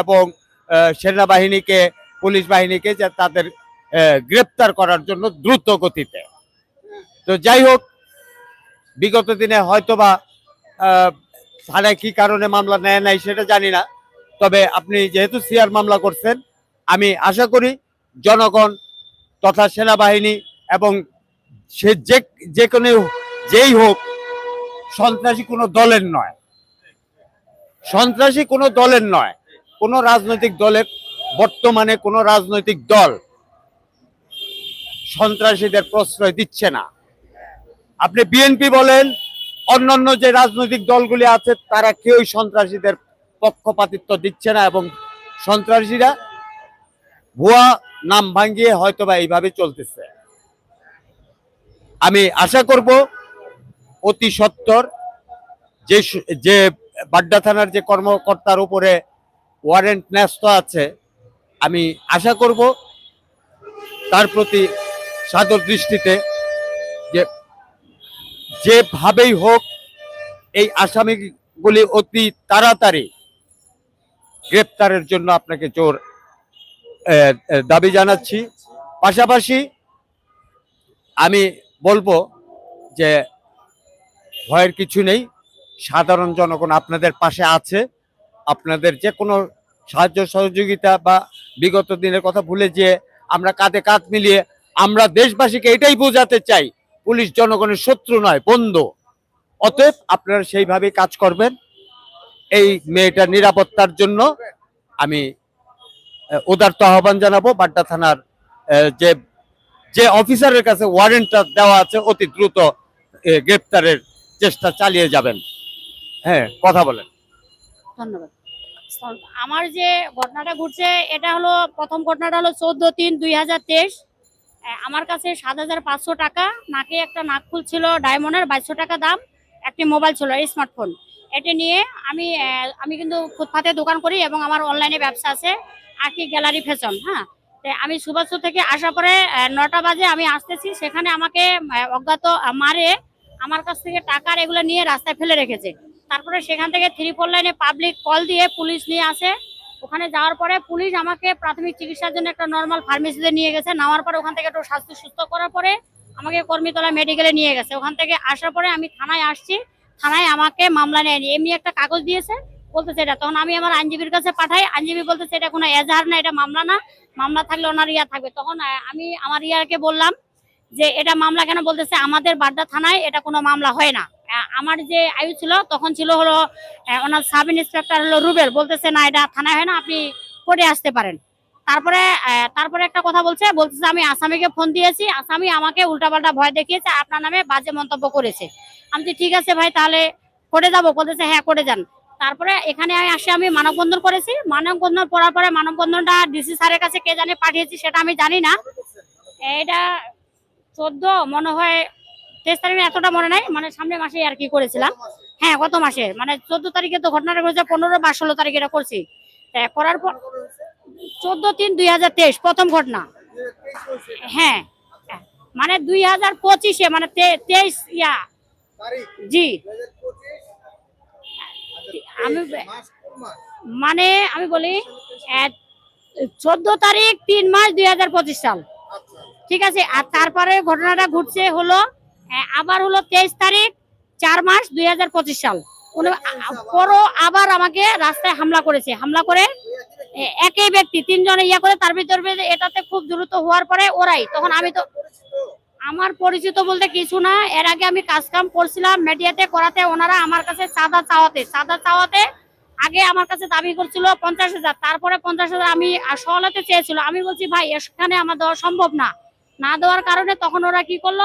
এবং সেনাবাহিনীকে, পুলিশ বাহিনীকে যে তাদের গ্রেপ্তার করার জন্য দ্রুত গতিতে। তো যাই হোক, বিগত দিনে হয়তোবা থানায় কি কারণে মামলা নেয় নাই সেটা জানি না। তবে আপনি যেহেতু সিআর মামলা করছেন, আমি আশা করি জনগণ তথা সেনাবাহিনী এবং সে যে যে কোনো, যেই হোক, সন্ত্রাসী কোনো দলের নয়। সন্ত্রাসী কোনো দলের নয়। কোনো রাজনৈতিক দলের, বর্তমানে কোনো রাজনৈতিক দল সন্ত্রাসীদের প্রশ্রয় দিচ্ছে না। আপনি বিএনপি বলেন, অন্যান্য যে রাজনৈতিক দলগুলি আছে, তারা কেউই সন্ত্রাসীদের পক্ষপাতিত্ব দিচ্ছে না এবং সন্ত্রাসীরা ভুয়া নাম ভাঙিয়ে হয়তোবা এইভাবে চলতেছে। আমি আশা করব অতি সত্বর যে যে বাড্ডা থানার যে কর্মকর্তার উপরে ওয়ারেন্ট ন্যস্ত আছে, আমি আশা করব তার প্রতি সাদর দৃষ্টিতে যে যেভাবেই হোক এই আসামিগুলি অতি তাড়াতাড়ি গ্রেপ্তারের জন্য আপনাকে জোর দাবি জানাচ্ছি। পাশাপাশি আমি বলব যে ভয়ের কিছু নেই, সাধারণ জনগণ আপনাদের পাশে আছে। আপনাদের যে কোনো সাহায্য সহযোগিতা বা বিগত দিনের কথা ভুলে যে আমরা কাঁধে কাঁধ মিলিয়ে আমরা দেশবাসীকে এটাই বোঝাতে চাই, পুলিশ জনগণের শত্রু নয়, বন্ধু। অতএব আপনারা সেইভাবেই কাজ করবেন। এই মেয়েটার নিরাপত্তার জন্য আমি উদারত আহ্বান জানাব। বাড্ডা থানার যে যে অফিসারের কাছে ওয়ারেন্টটা দেওয়া আছে, অতি দ্রুত গ্রেপ্তারের চেষ্টা চালিয়ে যাবেন। হ্যাঁ কথা বলেন। ধন্যবাদ। আমার যে ঘটনাটা ঘটছে, এটা হলো, প্রথম ঘটনাটা হলো চোদ্দ তিন দুই হাজার তেইশ। আমার কাছে সাত হাজার পাঁচশো টাকা, নাকে একটা নাক ফুল ছিল, ডায়মন্ডের বাইশশো টাকা দাম, একটি মোবাইল ছিল স্মার্টফোন। এটা নিয়ে আমি আমি কিন্তু ফুটপাতে দোকান করি এবং আমার অনলাইনে ব্যবসা আছে আকি গ্যালারি ফ্যাশন হ্যাঁ? আমি সুভাষ থেকে আসার পরে নটা বাজে আমি আসতেছি, সেখানে আমাকে অজ্ঞাত মারে আমার কাছ থেকে টাকার এগুলো নিয়ে রাস্তায় ফেলে রেখেছে। তারপরে সেখান থেকে থ্রি ফোর লাইনে পাবলিক কল দিয়ে পুলিশ নিয়ে আসে। ওখানে যাওয়ার পরে পুলিশ আমাকে প্রাথমিক চিকিৎসার জন্য একটা নর্মাল ফার্মেসিতে নিয়ে গেছে। নেওয়ার পরে ওখান থেকে একটু স্বাস্থ্য সুস্থ করার পরে আমাকে কর্মীতলা মেডিকেলে নিয়ে গেছে। ওখান থেকে আসার পরে আমি থানায় আসছি। থানায় আমাকে মামলা নেয়নি। এমনি একটা কাগজ দিয়েছে, বলতেছে এটা। তখন আমি আমার আইনজীবীর কাছে পাঠাই। আইনজীবী বলতেছে, এটা কোনো এজাহার না, এটা মামলা না। মামলা থাকলে ওনার ইয়া থাকবে। তখন আমি আমার ইয়াকে বললাম যে, এটা মামলা কেন? বলতেছে, আমাদের বাড্ডা থানায় এটা কোনো মামলা হয় না। আমার যে আয়ু ছিল, তখন ছিল হলো ওনার সাব ইন্সপেক্টর হলো রুবেল। বলতেছে, না, এটা থানায় হয় না, আপনি কোর্টে আসতে পারেন। তারপরে তারপরে একটা কথা বলছে, বলতেছে, আমি আসামিকে ফোন দিয়েছি, আসামি আমাকে উল্টাপাল্টা ভয় দেখিয়েছে, আপনার নামে বাজে মন্তব্য করেছে। আমি ঠিক আছে ভাই, তাহলে কোর্টে যাব। বলতেছে হ্যাঁ কোর্টে যান। তারপরে এখানে আমি আসে, আমি মানববন্ধন করেছি। মানববন্ধন করার পরে মানববন্ধনটা ডিসি স্যারের কাছে কে জানে পাঠিয়েছি, সেটা আমি জানি না। এটা চোদ্দ, মনে হয় তেইশ তারিখে এতটা মনে নাই মানে সামনে মাসে আর কি করেছিলাম। হ্যাঁ গত মাসে মানে চোদ্দ তারিখে তো ঘটনাটা ঘটেছে, পনেরো বা ষোলো তারিখে এটা করছি। করার পর চোদ্দ তিন দুই হাজার তেইশ, প্রথম ঘটনা। হ্যাঁ মানে দুই হাজার পঁচিশে মানে তেইশ, ইয়া, জি। আমি মানে আমি বলি চোদ্দ তারিখ তিন মাস দুই হাজার পঁচিশ সাল। ঠিক আছে, আর তারপরে ঘটনাটা ঘটছে হলো আবার হলো তেইশ তারিখ, চার মাস দুই হাজার পঁচিশ সাল। পরও আবার আমাকে রাস্তায় হামলা করেছে। হামলা করে একই ব্যক্তি, তিনজনে ইয়া করে, তার ভিতরে এটাতে খুব দ্রুত হওয়ার পরে ওরাই, তখন আমি তো আমার পরিচিত বলতে কিছু না। এর আগে আমি কাজ কাম করছিলাম মিডিয়াতে করাতে ওনারা আমার কাছে সাদা চাওয়াতে। সাদা চাওয়াতে আগে আমার কাছে দাবি করছিল পঞ্চাশ হাজার। তারপরে পঞ্চাশ হাজার আমি সহলাতে চেয়েছিল। আমি বলছি, ভাই, এখানে আমার দেওয়া সম্ভব না। না দেওয়ার কারণে তখন ওরা কি করল?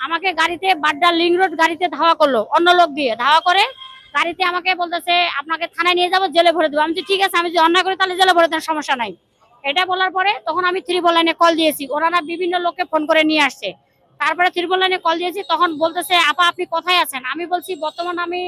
আমাকে গাড়িতে বাড্ডা লিং রোড গাড়িতে ধাওয়া করল, অন্য লোক দিয়ে ধাওয়া করে গাড়িতে আমাকে বলতেছে, আপনাকে থানায় নিয়ে যাব, জেলে ভরে দেবো। আমি ঠিক আছে, আমি যদি অন্যায় করি তাহলে জেলে ভরে দেন সমস্যা নাই। এটা বলার পরে তখন আমি ত্রিপল লাইনে কল দিয়েছি। ওনারা বিভিন্ন লোককে ফোন করে নিয়ে আসছে। তারপরে ত্রিপল লাইনে কল দিয়েছি, তখন বলতেছে, আপা, আপনি কোথায় আছেন? আমি বলছি, বর্তমান আমি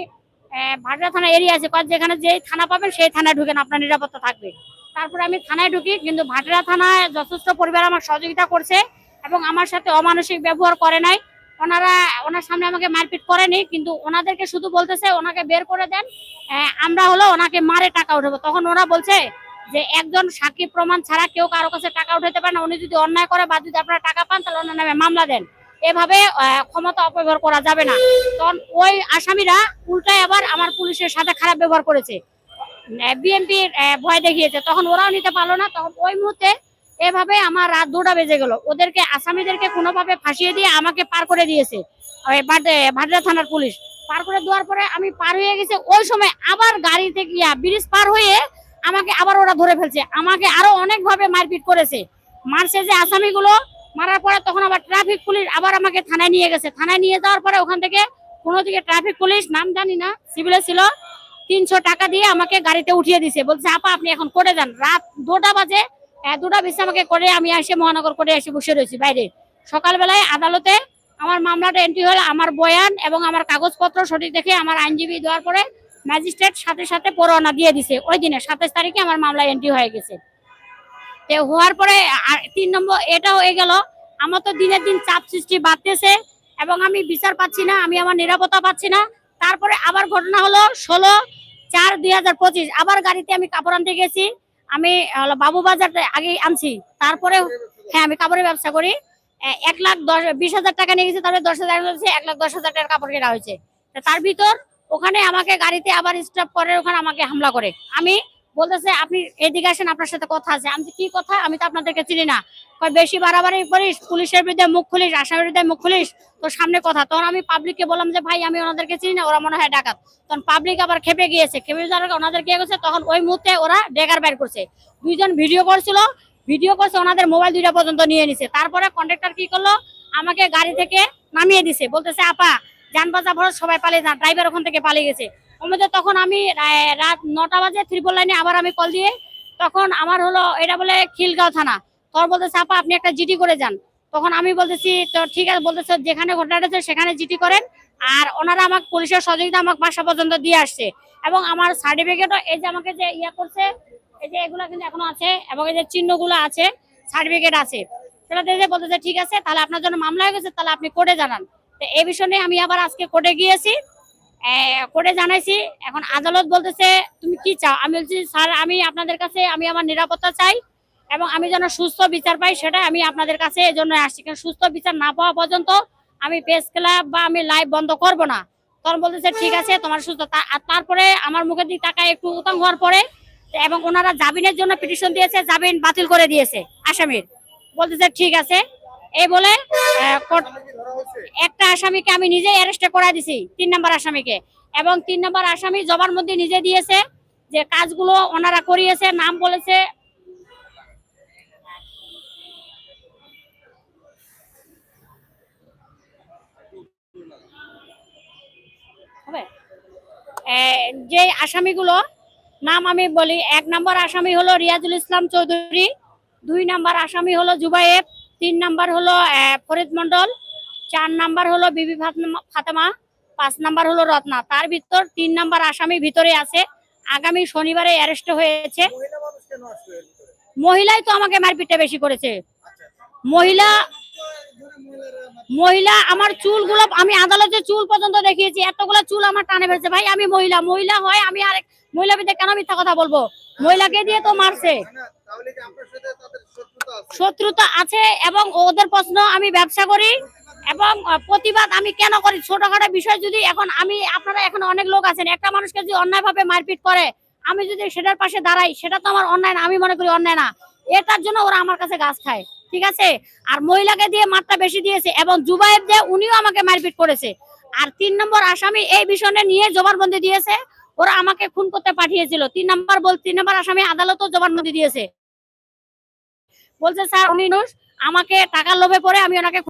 ভাটরা থানা এরিয়া আছে। কয়, যেখানে যেই থানা পাবেন, সেই থানায় ঢুকেন, আপনার নিরাপত্তা থাকবে। তারপরে আমি থানায় ঢুকি, কিন্তু ভাটরা থানায় যথেষ্ট পরিবার আমার সহযোগিতা করছে এবং আমার সাথে অমানসিক ব্যবহার করে নাই। ওনারা, ওনার সামনে আমাকে মারপিট করেনি, কিন্তু ওনাদেরকে শুধু বলতেছে, ওনাকে বের করে দেন আমরা হলো ওনাকে মারে টাকা উঠাবো। তখন ওরা বলছে যে, একজন সাক্ষী প্রমাণ ছাড়া কেউ কারও কাছে টাকা উঠাতে পারে না। উনি যদি অন্যায় করে বা যদি আপনারা টাকা পান, তাহলে ওনার নামে মামলা দেন। এভাবে ক্ষমতা অপব্যবহার করা যাবে না। তখন ওই আসামিরা উল্টায় আবার আমার পুলিশের সাথে খারাপ ব্যবহার করেছে। বিএনপির ভয় দেখিয়েছে। তখন ওরাও নিতে পারল না। তখন ওই মুহূর্তে এভাবে আমার রাত দুটা বেজে গেল। ওদেরকে, আসামিদেরকে কোনোভাবে ফাঁসিয়ে দিয়ে আমাকে পার করে দিয়েছে। ভাটরা থানার পুলিশ। পার করে দেওয়ার পরে আমি পার হয়ে গেছে। ওই সময় আবার গাড়িতে গিয়া ব্রিজ পার হয়ে আমাকে আবার ওরা ধরে ফেলছে। আমাকে আরও অনেক ভাবে মারপিট করেছে। মারছে যে আসামিগুলো। মারার পরে তখন আবার ট্রাফিক পুলিশ আবার আমাকে থানায় নিয়ে গেছে। থানায় নিয়ে যাওয়ার পরে ওখান থেকে কোনো দিকে ট্রাফিক পুলিশ, নাম জানি না সিভিলে ছিল, তিনশো টাকা দিয়ে আমাকে গাড়িতে উঠিয়ে দিছে। বলছে, আপা, আপনি এখন করে যান। রাত দুটা বাজে। দুটা বেশি আমাকে করে, আমি এসে মহানগর করে এসে বসে রয়েছি বাইরে। সকালবেলায় আদালতে আমার মামলাটা এন্ট্রি হলো, আমার বয়ান এবং আমার কাগজপত্র সঠিক দেখে আমার আইনজীবী দেওয়ার পরে ম্যাজিস্ট্রেট সাথে সাথে পরোয়ানা দিয়ে দিছে। ওই দিনে, সাতাশ তারিখে আমার মামলা এন্ট্রি হয়ে গেছে। তো হওয়ার পরে তিন নম্বর এটা হয়ে গেল, আমার তো দিনের দিন চাপ সৃষ্টি বাড়তেছে এবং আমি বিচার পাচ্ছি না, আমি আমার নিরাপত্তা পাচ্ছি না। তারপরে আবার ঘটনা হলো ষোলো চার দুই আবার গাড়িতে আমি কাপড় আনতে গেছি। আমি বাবু বাজারটা আগে আনছি। তারপরে হ্যাঁ আমি কাপড়ের ব্যবসা করি। এক লাখ দশ, বিশ হাজার টাকা নিয়ে গেছি, তারপরে দশ হাজার এক লাখ দশ হাজার টাকার কাপড় কেনা হয়েছে। তার ভিতর ওখানে আমাকে গাড়িতে আবার স্টপ করে, ওখানে আমাকে হামলা করে। আমি বলতেছে, আপনি এদিকে আসেন, আপনার সাথে কথা আছে। আমি কি কথা? আমি তো আপনাদেরকে চিনি না। বেশি বাড়াবাড়ি করিস? পুলিশের বিরুদ্ধে মুখ খুলিস, আসামের বিরুদ্ধে মুখ খুলিস? তোর সামনে কথা? তখন আমি পাবলিককে বললাম যে, ভাই, আমি ওনাদেরকে চিনি না, ওরা মনে হয় ডাকাত। তখন পাবলিক আবার খেপে গিয়েছে। খেপে যাওয়ার ওনাদের কি গেছে তখন ওই মুহূর্তে ওরা ডেকার বের করছে। দুইজন ভিডিও করছিল। ভিডিও করছে, ওনাদের মোবাইল দুইটা পর্যন্ত নিয়ে নিছে। তারপরে কন্ডাক্টর কি করল? আমাকে গাড়ি থেকে নামিয়ে দিছে। বলতেছে, আপা যান বাজা ভরত সবাই পালিয়ে যান ড্রাইভার ওখান থেকে পালিয়ে গেছে। ওমধ্যে তখন আমি রাত নটা বাজে ত্রিপল লাইনে আবার আমি কল দিয়ে, তখন আমার হলো, এটা বলে খিলগাঁও থানা। তখন বলতেছে, আপা, আপনি একটা জিডি করে যান। তখন আমি বলতেছি, তো ঠিক আছে, বলতেছে, যেখানে ঘটনাটা সেখানে জিডি করেন। আর ওনারা আমাকে পুলিশের সহযোগিতা আমাকে বাসা পর্যন্ত দিয়ে আসছে। এবং আমার সার্টিফিকেটও এই যে আমাকে যে ইয়া করছে, এই যে এগুলো কিন্তু এখনও আছে, এবং এই যে চিহ্নগুলো আছে সার্টিফিকেট আছে। সেটা দিয়ে বলতেছে, ঠিক আছে, তাহলে আপনার জন্য মামলা হয়ে গেছে, তাহলে আপনি কোর্টে জানান। তো এই বিষয় নিয়ে আমি আবার আজকে কোর্টে গিয়েছি। কোর্টে জানাইছি, এখন আদালত বলতেছে, তুমি কি চাও? আমি বলছি, স্যার, আমি আপনাদের কাছে, আমি আমার নিরাপত্তা চাই এবং আমি যেন সুস্থ বিচার পাই, সেটা আমি আপনাদের কাছে এই জন্য আসছি। কারণ সুস্থ বিচার না পাওয়া পর্যন্ত আমি প্রেস ক্লাব বা আমি লাইভ বন্ধ করব না। তখন বলতেছে, ঠিক আছে, তোমার সুস্থ। তারপরে আমার মুখের দিক তাকায় একটু উতাং হওয়ার পরে, এবং ওনারা জামিনের জন্য পিটিশন দিয়েছে, জামিন বাতিল করে দিয়েছে, আসামির। বলতেছে, ঠিক আছে এই বলে একটা আসামিকে আমি নিজেই অ্যারেস্ট করাই দিছি, তিন নম্বর আসামিকে। এবং তিন নম্বর আসামি জবার মধ্যে নিজে দিয়েছে যে কাজগুলো ওনারা করিয়েছে, নাম বলেছে। যে আসামিগুলো, নাম আমি বলি, এক নম্বর আসামি হলো রিয়াজুল ইসলাম চৌধুরী, দুই নাম্বার আসামি হলো জুবায়েব তিন নাম্বার হলো ফরিদ মন্ডল চার নাম্বার হলো বিবি ফাতমা- পাঁচ নাম্বার হলো রত্না। তার ভিতর তিন নাম্বার আসামি ভিতরে আছে। আগামী শনিবারে অ্যারেস্ট হয়েছে। মহিলাই তো আমাকে মারপিটটা বেশি করেছে। মহিলা মহিলা আমার চুলগুলো আমি আদালতে চুল পর্যন্ত দেখিয়েছি। এতগুলো চুল আমার টানে ফেলছে। ভাই আমি মহিলা। মহিলা হয় আমি আরেক মহিলা কেন মিথ্যা কথা বলব? মহিলাকে দিয়ে তো মারছে। শত্রুতা আছে? এবং ওদের প্রশ্ন আমি ব্যবসা করি এবং প্রতিবাদ আমি কেন করি? ছোটখাটো বিষয় যদি এখন আমি, আপনারা এখন অনেক লোক আছেন, একটা মানুষকে যদি অন্যায় ভাবে মারপিট করে, আমি যদি সেটার পাশে দাঁড়াই, সেটা তো আমার অন্যায় না, আমি মনে করি অন্যায় না। এটার জন্য ওরা আমার কাছে গাছ খায়, ঠিক আছে? আর মহিলাকে দিয়ে মারটা বেশি দিয়েছে এবং জুবাইব যে উনিও আমাকে মারপিট করেছে। আর তিন নম্বর আসামি এই বিষয়ে নিয়ে জবানবন্দি দিয়েছে। ওরা আমাকে খুন করতে পাঠিয়েছিল। তিন নম্বর বল, তিন নম্বর আসামি আদালতও জবানবন্দি দিয়েছে। বলছে স্যার উনি আমাকে টাকার লোভে পড়ে আমি ওনাকে